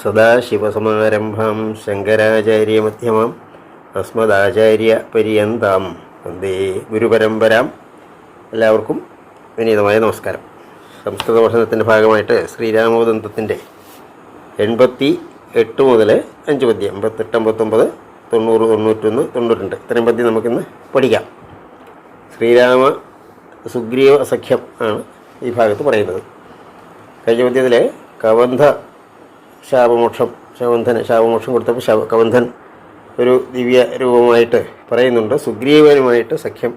സദാശിവസമാരംഭാം അസ്മദാചാര്യ അസ്മദാചാര്യപര്യന്താം. വന്ദേ ഗുരുപരമ്പരാം. എല്ലാവർക്കും വിനീതമായ നമസ്കാരം. സംസ്കൃത പഠനത്തിന്റെ ഭാഗമായിട്ട് ശ്രീരാമോദന്തത്തിന്റെ എൺപത്തി എട്ട് മുതൽ അഞ്ച് പദ്യം എൺപത്തെട്ട് അമ്പത്തൊമ്പത് തൊണ്ണൂറ് തൊണ്ണൂറ്റൊന്ന് തൊണ്ണൂറുണ്ട് ഇത്രയും പദ്യം നമുക്കിന്ന് പഠിക്കാം. ശ്രീരാമ സുഗ്രീവ സഖ്യം ആണ് ഈ ഭാഗത്ത് പറയുന്നത്. കഴിഞ്ഞ പദ്യത്തിൽ കവന്ധ ശാപമോക്ഷം ശവന്ധന് ശാപമോക്ഷം കൊടുത്തപ്പോൾ ശവ കവന്ധൻ ഒരു ദിവ്യ രൂപമായിട്ട് പറയുന്നുണ്ട്. സുഗ്രീവനുമായിട്ട് സഖ്യം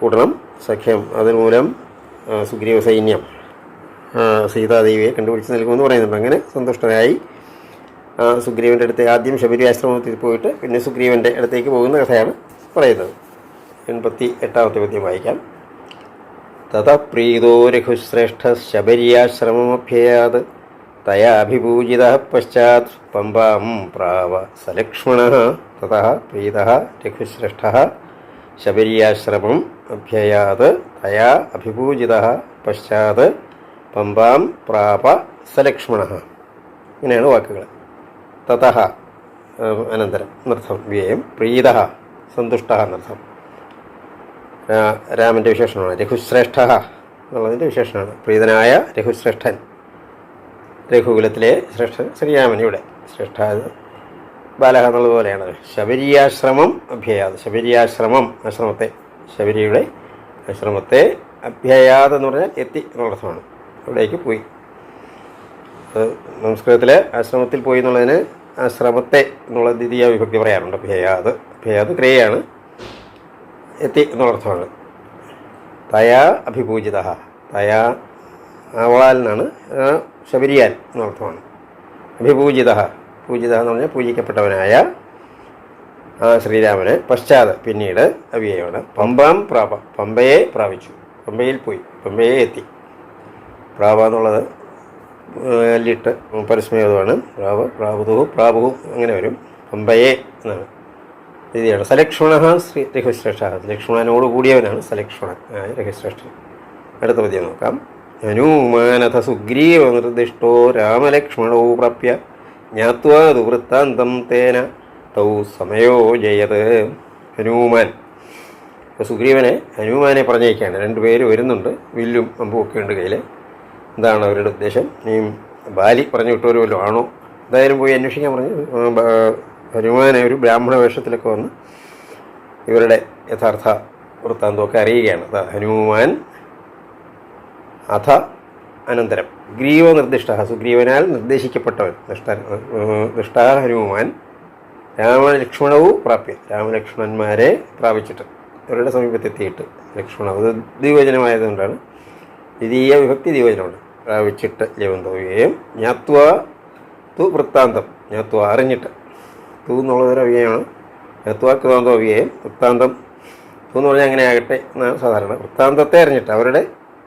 കൂടണം. സഖ്യം അതുമൂലം സുഗ്രീവ സൈന്യം സീതാദേവിയെ കണ്ടുപിടിച്ച് നൽകുമെന്ന് പറയുന്നുണ്ട്. അങ്ങനെ സന്തുഷ്ടരായി സുഗ്രീവന്റെ അടുത്ത് ആദ്യം ശബരി ആശ്രമത്തിൽ പോയിട്ട് പിന്നെ സുഗ്രീവന്റെ അടുത്തേക്ക് പോകുന്ന കഥയാണ് പറയുന്നത്. എൺപത്തി എട്ടാമത്തെ പദ്യം വായിക്കാം. തഥ പ്രീതോ രഘുശ്രേഷ്ഠ ശബര്യാശ്രമമഭ്യയാത്. തയാഭിപൂജിത പശ്ചാത് പമ്പാം പ്രാവ സലക്ഷ്മണ തത പ്രീത രഘുശ്രേഷ്ഠ ശബര്യാശ്രമം അഭ്യയാത് തയാ അഭിപൂജിത പശ്ചാത് പമ്പാം പ്രാപ സലക്ഷ്മണ ഇങ്ങനെയാണ് വാക്കുകൾ തത അനന്തരം എന്നർത്ഥം. വ്യയം പ്രീത സന്തുഷ്ട രാ- രാമന്റെ വിശേഷണമാണ്. രഘുശ്രേഷ്ഠ എന്നുള്ളതിന്റെ വിശേഷണമാണ്. പ്രീതനായ രഘുശ്രേഷ്ഠൻ. രഘുകുലത്തിലെ ശ്രേഷ്ഠ ശ്രീരാമനിയുടെ ശ്രേഷ്ഠ ബാലഹ എന്നുള്ളതുപോലെയാണ് ശബരിയാശ്രമം അഭ്യയാത്. ശബരിയാശ്രമം ആശ്രമത്തെ ശബരിയുടെ ആശ്രമത്തെ അഭ്യയാത് എന്ന് പറഞ്ഞാൽ എത്തി എന്നുള്ളതാണ് അവിടേക്ക് പോയി. അത് സംസ്കൃതത്തിൽ ആശ്രമത്തിൽ പോയി എന്നുള്ളതിന് ആശ്രമത്തെ എന്നുള്ള ദ്വിതീയ വിഭക്തി പറയാറുണ്ട്. അഭ്യയാത്. അഭ്യയാത് ക്രിയയാണ് എത്തി എന്നുള്ളർത്ഥമാണ് തയാ അഭിപൂജിത തയാ അവളാൽ ആ, ശബരിയാൽ എന്നർത്ഥമാണ് അഭിപൂജിത. പൂജിത എന്ന് പറഞ്ഞാൽ പൂജിക്കപ്പെട്ടവനായ ആ ശ്രീരാമന് പശ്ചാത്ത പിന്നീട് അവിയയോട് പമ്പാം പ്രാപ പമ്പയെ പ്രാപിച്ചു. പമ്പയിൽ പോയി പമ്പയെ എത്തി. പ്രാപ എന്നുള്ളത് അല്ലിട്ട് പരസ്മയതുമാണ് പ്രാവ് പ്രാപുതു പ്രാപുഹു അങ്ങനെ വരും. പമ്പയെ എന്നാണ്. രീതിയാണ് സലക്ഷ്മണ ശ്രീ രഘുശ്രേഷ്ഠ. ലക്ഷ്മണനോട് കൂടിയവനാണ് സലക്ഷ്മണൻ. രഘുശ്രേഷ്ഠൻ. അടുത്ത പദ്യം നോക്കാം. ഹനുമാനഥ സുഗ്രീവ നിർദ്ദിഷ്ടോ രാമലക്ഷ്മണോ പ്രാപ്യ? ജ്ഞാത്വാതു വൃത്താന്തം തേന തൗ സമയോ ജയത്. ഹനുമാൻ. സുഗ്രീവനെ ഹനുമാനെ പറഞ്ഞേക്കാണ് രണ്ടുപേര് വരുന്നുണ്ട്. വില്ലും അമ്പും ഒക്കെ ഉണ്ട് കയ്യിൽ എന്താണ് അവരുടെ ഉദ്ദേശം. നീ ബാലി പറഞ്ഞു വിട്ടവരുമല്ലോ ആണോ? എന്തായാലും പോയി അന്വേഷിക്കാൻ പറഞ്ഞു. ഹനുമാനെ ഒരു ബ്രാഹ്മണ വേഷത്തിലൊക്കെ വന്ന് ഇവരുടെ യഥാർത്ഥ വൃത്താന്തമൊക്കെ അറിയുകയാണ്. ഹനുമാൻ അഥ അനന്തരം. ഗ്രീവ നിർദ്ദിഷ്ട. സുഗ്രീവനാൽ നിർദ്ദേശിക്കപ്പെട്ടവൻ. നിഷ്ഠ നിഷ്ഠ ഹനുമാൻ. രാമലക്ഷ്മണവും പ്രാപ്യ രാമലക്ഷ്മണന്മാരെ പ്രാപിച്ചിട്ട്. അവരുടെ സമീപത്തെത്തിയിട്ട് ലക്ഷ്മണ. അത് ദ്വിവചനമായതുകൊണ്ടാണ്. ദ്വിതീയ വിഭക്തി ദ്വിവചനമുണ്ട് പ്രാപിച്ചിട്ട് ജവന്തോവിയെയും ജ്ഞാത്വ തു വൃത്താന്തം. ജ്ഞാത്വ അറിഞ്ഞിട്ട്. തു എന്നുള്ളതൊരു അവ്യയമാണ് ജ്ഞാത്വ കൃതാന്തം അവ്യയം വൃത്താന്തം. എന്ന് പറഞ്ഞാൽ അങ്ങനെ ആകട്ടെ? എന്നാണ് സാധാരണ. വൃത്താന്തത്തെ അറിഞ്ഞിട്ട്. അവരുടെ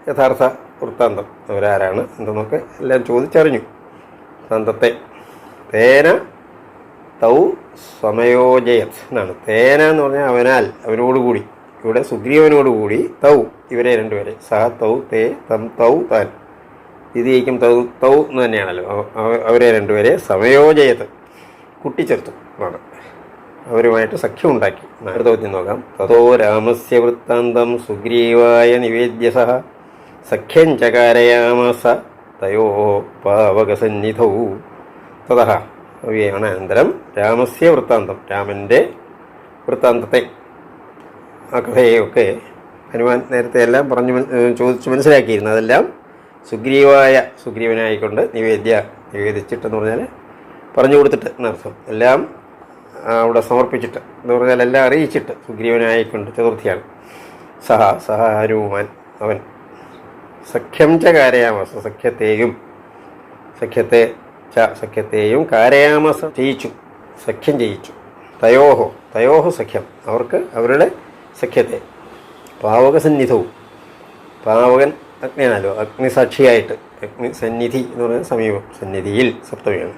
യഥാർത്ഥ വൃത്താന്തം അവരാരാണ് എന്തെന്നൊക്കെ എല്ലാം ചോദിച്ചറിഞ്ഞു. വൃത്താന്തത്തെ തേന തൗ സമയോജയത് എന്നാണ്. തേന എന്ന് പറഞ്ഞാൽ അവനാൽ അവനോടുകൂടി. ഇവിടെ സുഗ്രീവനോടുകൂടി തൗ ഇവരെ രണ്ടുപേരെ. സഹ തൗ തേ തം തൗ താൻ. ഇതിയേക്കും തൗ തൗ എന്ന് തന്നെയാണല്ലോ. അവ- അവ- അവരെ രണ്ടുപേരെ സമയോജയത്ത് കുട്ടിച്ചേർത്തു എന്നാണ്. അവരുമായിട്ട് സഖ്യം ഉണ്ടാക്കി അടുത്ത നോക്കാം. തതോ രാമസ്യ വൃത്താന്തം സുഗ്രീവായ നിവേദ്യ സഹ സഖ്യം ചകാരയാമസ തയോ പാവകസന്നിധൗ. തതഹ. അവ്യയാണ് അനന്തരം രാമസ്യ വൃത്താന്തം. രാമന്റെ വൃത്താന്തത്തെ. ആ കഥയൊക്കെ ഹനുമാൻ നേരത്തെ എല്ലാം പറഞ്ഞു ചോദിച്ച് മനസ്സിലാക്കിയിരുന്നു. അതെല്ലാം സുഗ്രീവായ സുഗ്രീവനായിക്കൊണ്ട് നിവേദ്യ നിവേദിച്ചിട്ടെന്ന് പറഞ്ഞാൽ പറഞ്ഞു കൊടുത്തിട്ട് എന്നർത്ഥം. എല്ലാം അവിടെ സമർപ്പിച്ചിട്ട് എന്ന് പറഞ്ഞാൽ എല്ലാം അറിയിച്ചിട്ട് സുഗ്രീവനായിക്കൊണ്ട് ചതുർത്ഥിയാണ്. സഹ സഹ ഹനുമാൻ അവൻ. സഖ്യം ച കാരയാമസ സഖ്യത്തെയും സഖ്യത്തെ ച സഖ്യത്തെയും കാരയാമസ ചെയ്യിച്ചു സഖ്യം ചെയ്യിച്ചു തയോഹോ തയോഹോ സഖ്യം. അവർക്ക് അവരുടെ സഖ്യത്തെ. പാവക സന്നിധവും. പാവകൻ അഗ്നിയാണല്ലോ അഗ്നിസാക്ഷിയായിട്ട്. അഗ്നി സന്നിധി എന്ന് പറയുന്ന സമീപം സന്നിധിയിൽ സപ്തമിയാണ്.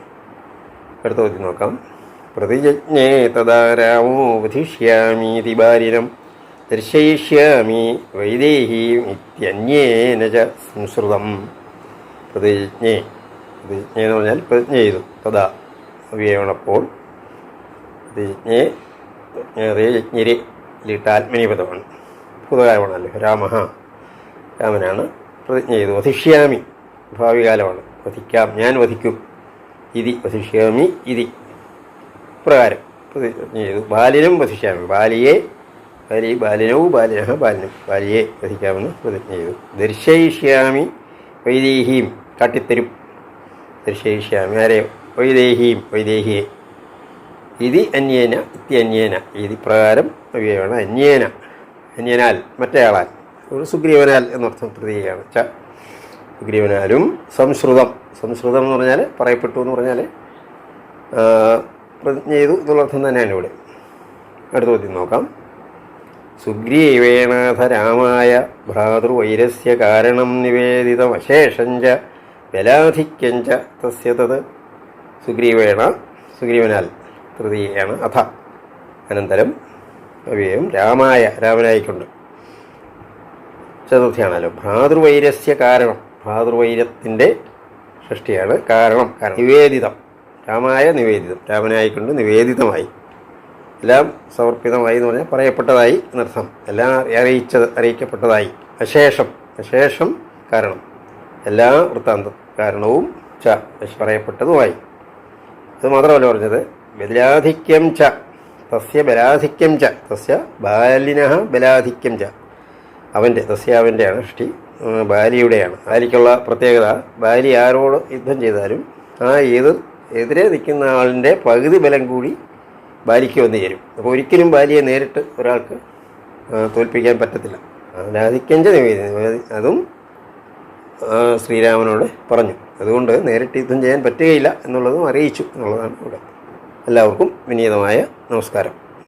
അടുത്ത നോക്കാം. പ്രതിജ്ഞേ തദാരാമോ വധിഷ്യാമീതി ബാലിനം ദർശയിഷ്യാമി വൈദേഹി ഇത്യന്യേന ച സംസ്കൃതം. പ്രതിജ്ഞേ പ്രതിജ്ഞ എന്ന് പറഞ്ഞാൽ പ്രതിജ്ഞ ചെയ്തു. തഥാ അവയവണപ്പോൾ പ്രതിജ്ഞയെ യജ്ഞരെ ലിട്ട ആത്മനീപദമാണ് ഭൂതകാലമാണല്ലോ രാമ രാമനാണ് പ്രതിജ്ഞ ചെയ്തു. വധിഷ്യാമി ഭാവി കാലമാണ് വധിക്കാം ഞാൻ വധിക്കും ഇതി വധിഷ്യാമി ഇതി. പ്രകാരം പ്രതിജ്ഞ ചെയ്തു. ബാലിനും വധിഷ്യാമി ബാലിയെ ബാലി ബാലിന ബാലിനും ബാലിയെ വധിക്കാമെന്ന് പ്രതിജ്ഞ ചെയ്തു. ദർശയിഷ്യാമി വൈദേഹിയും കാട്ടിത്തരും. ദർശയിഷ്യാമി ആരെ വൈദേഹിയും വൈദേഹിയെ. ഇതി അന്യേന ഇത്തി അന്യേന. ഇതി പ്രകാരം അവയാണ് അന്യേന അന്യനാൽ മറ്റേയാളാൽ. ഒരു സുഗ്രീവനാൽ എന്നർത്ഥം പ്രതിയാണ് ച. സുഗ്രീവനാലും സംസ്കൃതം. സംസ്കൃതം എന്ന് പറഞ്ഞാൽ പറയപ്പെട്ടു എന്ന് പറഞ്ഞാൽ പ്രതിജ്ഞ ചെയ്തു എന്നുള്ള അർത്ഥം തന്നെയാണ് ഇവിടെ. അടുത്ത ചോദ്യം നോക്കാം. സുഗ്രീവേണാഥ രാമായ ഭ്രാതൃവൈരസ്യ കാരണം നിവേദിതമശേഷഞ്ച ബലാധിക്യഞ്ച തസ്യ തത്. സുഗ്രീവേണ സുഗ്രീവനാൽ തൃതീയാണ് അഥ. അനന്തരം അവയും രാമായ രാമനായിക്കൊണ്ട്. ചതുർത്ഥിയാണല്ലോ. ഭ്രാതൃവൈരസ്യ കാരണം. ഭ്രാതൃവൈരത്തിന്റെ സൃഷ്ടിയാണ് കാരണം. കാരണം നിവേദിതം. രാമായ നിവേദിതം. രാമനായിക്കൊണ്ട് നിവേദിതമായി. എല്ലാം സമർപ്പിതമായി എന്ന് പറഞ്ഞാൽ പറയപ്പെട്ടതായി എന്നർത്ഥം. എല്ലാം അറിയിച്ചത് അറിയിക്കപ്പെട്ടതായി. അശേഷം അശേഷം കാരണം. എല്ലാ വൃത്താന്ത കാരണവും ച പറയപ്പെട്ടതുമായി. അത് മാത്രമല്ല പറഞ്ഞത് ബലാധിക്യം ച തസ്യ ബലാധിക്യം ച തസ്യ ബാലിന ബലാധിക്യം ച. അവന്റെ തസ്യ അവന്റെയാണ് സൃഷ്ടി ബാലിയുടെയാണ്. ബാലിക്കുള്ള പ്രത്യേകത ബാലി ആരോട് യുദ്ധം ചെയ്താലും ആ ഏത് എതിരെ നിൽക്കുന്ന ആളിന്റെ പകുതി ബലം കൂടി ബാലിക്ക് വന്നു ചേരും. അപ്പോൾ ഒരിക്കലും ബാലിയെ നേരിട്ട് ഒരാൾക്ക് തോൽപ്പിക്കാൻ പറ്റത്തില്ല. ബലാധിക്യം ച നിവേദന. അതും ശ്രീരാമനോട് പറഞ്ഞു. അതുകൊണ്ട് നേരിട്ട് യുദ്ധം ചെയ്യാൻ പറ്റുകയില്ല എന്നുള്ളതും അറിയിച്ചു എന്നുള്ളതാണ് ഇവിടെ. എല്ലാവർക്കും വിനീതമായ നമസ്കാരം.